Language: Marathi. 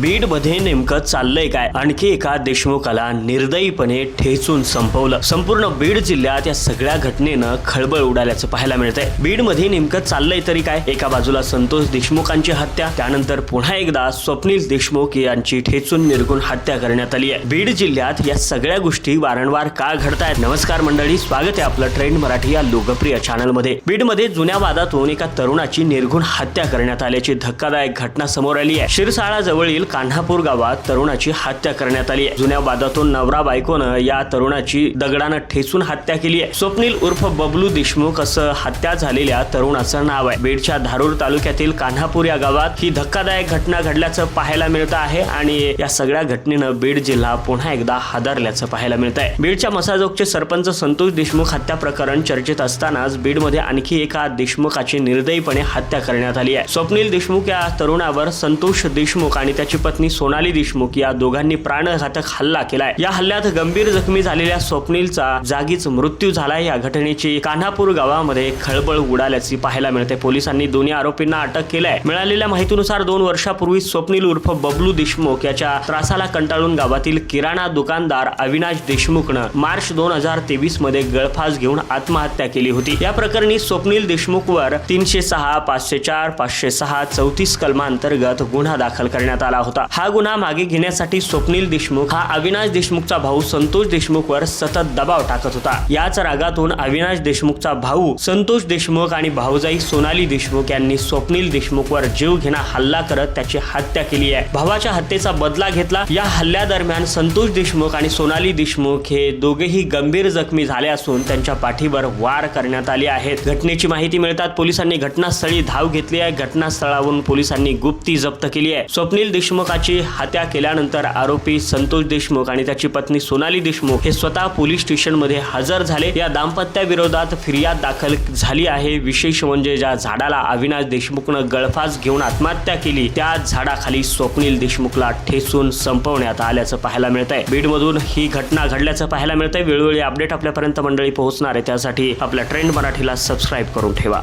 बीडमध्ये नेमकं चाललंय काय? आणखी एका देशमुखाला निर्दयीपणे ठेचून संपवलं. संपूर्ण बीड जिल्ह्यात या सगळ्या घटनेनं खळबळ उडाल्याचं पाहायला मिळतंय. बीडमध्ये नेमकं चाललंय तरी काय? एका बाजूला संतोष देशमुखांची हत्या त्यानंतर पुन्हा एकदा स्वप्नील देशमुख यांची ठेचून निर्गुण हत्या करण्यात आली आहे बीड जिल्ह्यात या सगळ्या गोष्टी वारंवार का घडतायत? नमस्कार मंडळी स्वागत आहे आपलं ट्रेंड मराठी या लोकप्रिय चॅनलमध्ये. बीडमध्ये जुन्या वादातून एका तरुणाची निर्गुण हत्या करण्यात आल्याची धक्कादायक घटना समोर आली आहे शिरसाळा जवळील कान्हापूर गावात तरुणाची हत्या करण्यात आली आहे. जुन्या वादातून नवरा बायकोनं या तरुणाची दगडानं ठेचून हत्या केली आहे. स्वप्नील उर्फ बबलू देशमुख असं हत्या झालेल्या तरुणाचं नाव आहे. बीडच्या धारूर तालुक्यातील कान्हापूर या गावात ही धक्कादायक घटना घडल्याचं पाहायला मिळतं आहे आणि या सगळ्या घटनेनं बीड जिल्हा पुन्हा एकदा हादरल्याचं पाहायला मिळत आहे. बीडच्या मसाजोगचे सरपंच संतोष देशमुख हत्या प्रकरण चर्चेत असतानाच बीडमध्ये आणखी एका देशमुखाची निर्दयीपणे हत्या करण्यात आली आहे. स्वप्नील देशमुख या तरुणावर संतोष देशमुख आणि त्याची पत्नी सोनाली देशमुख या दोघांनी प्राणघातक हल्ला केलाय. या हल्ल्यात गंभीर जखमी झालेल्या स्वप्नीलचा जागीच मृत्यू झाला या घटनेची कान्हापूर गावामध्ये खळबळ उडाल्याची पाहायला मिळते. पोलिसांनी दोन्ही आरोपींना अटक केलाय. मिळालेल्या माहितीनुसार दोन वर्षापूर्वी स्वप्नील उर्फ बबलू देशमुख याच्या त्रासाला कंटाळून गावातील किराणा दुकानदार अविनाश देशमुखनं मार्च दोन हजार तेवीसमध्ये गळफास घेऊन आत्महत्या केली होती. या प्रकरणी स्वप्नील देशमुखवर तीनशे सहा पाचशे चार पाचशे सहा चौतीस कलमांतर्गत गुन्हा दाखल करण्यात आला. होता. हा गुन्हा मागे घेण्यासाठी स्वप्नील देशमुख हा अविनाश देशमुखचा भाऊ संतोष देशमुखवर सतत दबाव टाकत होता. याच रागातून अविनाश देशमुखचा भाऊ संतोष देशमुख आणि भाऊजाई सोनाली देशमुख यांनी स्वप्नील देशमुखवर जीव घेणा हल्ला करत त्याची हत्या केली आहे. भावाच्या हत्येचा बदला घेतला. या हल्ल्यादरम्यान संतोष देशमुख आणि सोनाली देशमुख हे दोघेही गंभीर जखमी झाले असून त्यांच्या पाठीवर वार करण्यात आले आहेत. घटनेची माहिती मिळतात पोलिसांनी घटनास्थळी धाव घेतली आहे. घटनास्थळावरून पोलिसांनी गुप्ती जप्त केली आहे. स्वप्नील देशमुखाची हत्या केल्यानंतर आरोपी संतोष देशमुख आणि त्याची पत्नी सोनाली देशमुख हे स्वतः पोलीस स्टेशनमध्ये हजर झाले. या दाम्पत्याविरोधात फिर्याद दाखल झाली आहे. विशेष म्हणजे ज्या झाडाला अविनाश देशमुखनं गळफास घेऊन आत्महत्या केली त्या झाडाखाली स्वप्नील देशमुखला ठेचून संपवण्यात आल्याचं पाहायला मिळत आहे बीडमधून ही घटना घडल्याचं पाहायला मिळत आहे वेळोवेळी अपडेट आपल्यापर्यंत मंडळी पोहोचणार आहे. त्यासाठी आपल्या ट्रेंड मराठीला सबस्क्राईब करून ठेवा.